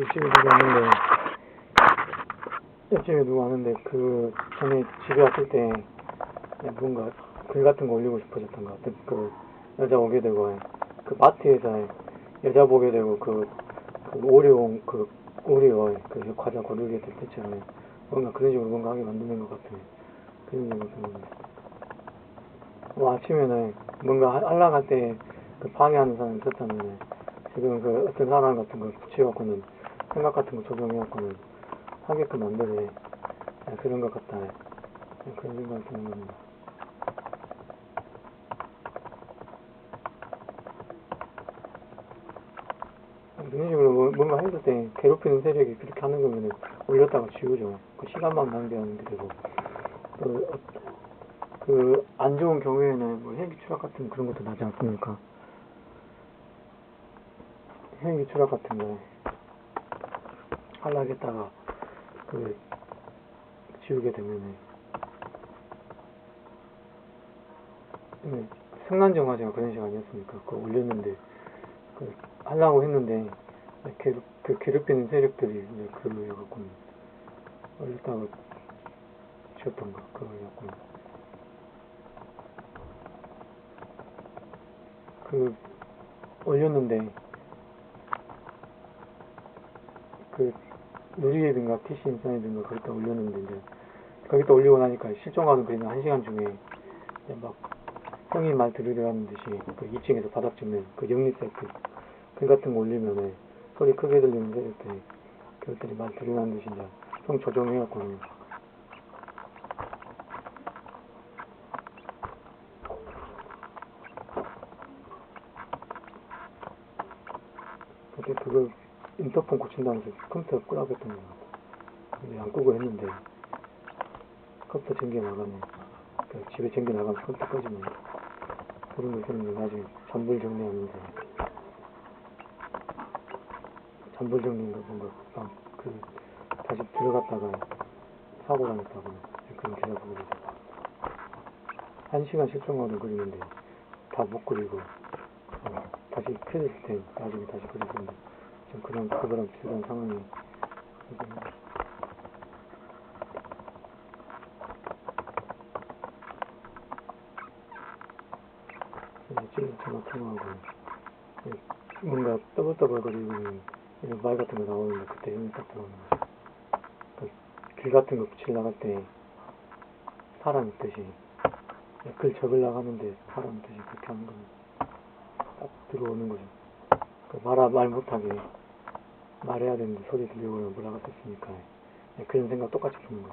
옆집에 누구 왔는데 옆집에 누구 왔는데 그 전에 집에 왔을 때 뭔가 글 같은 거 올리고 싶어졌던 것 같아. 그 여자 오게 되고 그 마트에서 여자 보게 되고 그, 그 오리오 그 오리오 그 과자 고르게 될 때처럼 뭔가 그런 식으로 뭔가 하게 만드는 것 같아. 그런 드는데. 뭐 아침에는 뭔가 하- 하려고 할때 그 방해하는 사람이 있었다면 지금 그 어떤 사람 같은 걸 붙여갖고는 생각 같은 거 적용해갖고는 하게끔 만드네 아, 그런 것 같다. 아, 그런 생각이 드는 겁니다. 아, 이런 식으로 뭐- 뭔가 했을 때 괴롭히는 세력이 그렇게 하는 거면은 올렸다가 지우죠. 그 시간만 낭비하는 게 되고. 그, 그 안 좋은 경우에는 뭐 헬기 추락 같은 그런 것도 나지 않습니까? 헬기 추락 같은 거 하려겠다가 그 지우게 되면은 네, 승난정화 제가 그런 시간 아니었습니까? 그거 올렸는데 그 하려고 했는데 괴롭, 그 괴롭히는 세력들이 이제 그걸로 해갖고 올렸다가 지웠던 거 그거 해갖고 그 올렸는데 그 누리앱인가 PC 인사이드인가 거기다 올렸는데 이제 거기다 올리고 나니까 실종하는 그림이 한 시간 중에 막 형이 말 들으려는 듯이 그 2층에서 바닥 찍는 그 영리 사이트 글 같은 거 올리면은 소리 크게 들리는 세력들이 그것들이 말 들으려는 듯이 이제 형 조정해갖고는 그때 그걸 인터폰 고친다면서 컴퓨터 끄라고 했던 거. 근데 안 끄고 했는데 컴퓨터 전기 나가면 그 집에 전기 나가면 컴퓨터 꺼지면 그런 거 있었는데 나중에 전불 정리하면서 전불 정리인가 뭔가 막그 다시 들어갔다가 사고 당했다고 그런 기사 보고 있었어. 한 시간 실종하고 그리는데 다 못 그리고 어, 다시 켜졌을 때 나중에 다시 그리는데 지금 그런 그거랑 비슷한 상황이 지금 이 뭔가 떠벌떠벌거리고 이런 말 같은 거 나오는데 그때 힘이 딱 들어오는 거죠. 그길 같은 거 붙이려 나갈 때 사람 있듯이 글 적으려고 하는데 사람 있듯이 그렇게 하는 거는 딱 들어오는 거죠. 그 말아 말 못하게 말해야 되는데 소리 들리고 그러면 뭐라 같았으니까 네, 그런 생각 똑같이 드는.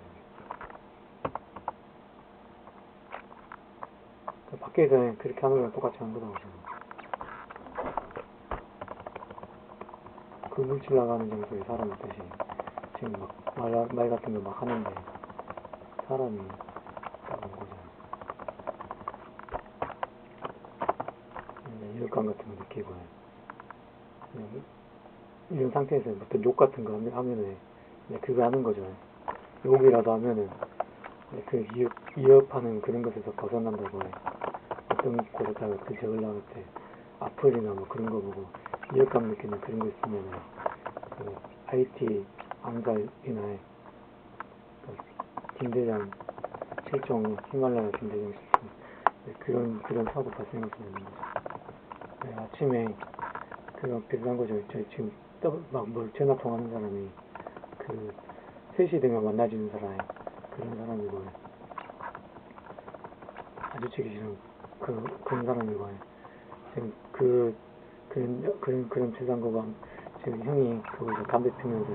그 밖에서 그렇게 하는 거랑 똑같이 하는 거라고. 그 물질 나가는 장소에 사람 있듯이 지금 막 말, 말 같은 거 막 하는데 사람이 나온 거잖아. 네, 일감 같은 거 느끼고 그냥 이런 상태에서 어떤 욕 같은 거 하면- 하면은 네, 그거 하는 거죠. 욕이라도 하면은 네, 그 위협, 위협하는 그런 것에서 벗어난다고 해. 어떤 곳에다가 글 적으려고 할때 악플이나 뭐 그런 거 보고 위협감 느끼는 그런 거 있으면은 그 IT 암살이나 그 김대장 실종 히말라야 김대장 실종 네, 그런 그런 사고 발생할 수 있는 거죠. 네, 아침에 그런 비슷한 거죠. 저 지금 막뭘 전화 통하는 사람이 그 3시 되면 만나주는 사람 그런 사람이고 마주치기 싫은 그 그런 사람이고 지금 그 그런 그런 그런 비슷한 거가 지금 형이 그거 담배 피면서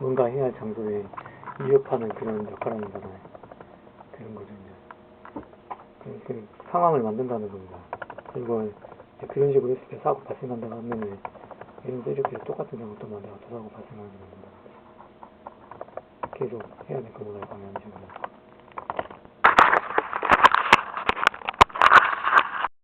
뭔가 해야 할 장소에 위협하는 그런 역할을 하는 거잖아요. 그런 거죠 이제. 그, 그 상황을 만든다는 겁니다. 그리고 그런 식으로 했을 때 사고 발생한다고 하면은 이런 세력들이 똑같은 경우 또 만들어 또 사고 발생하게 만든다. 계속 해야 될 거구나 방향이죠.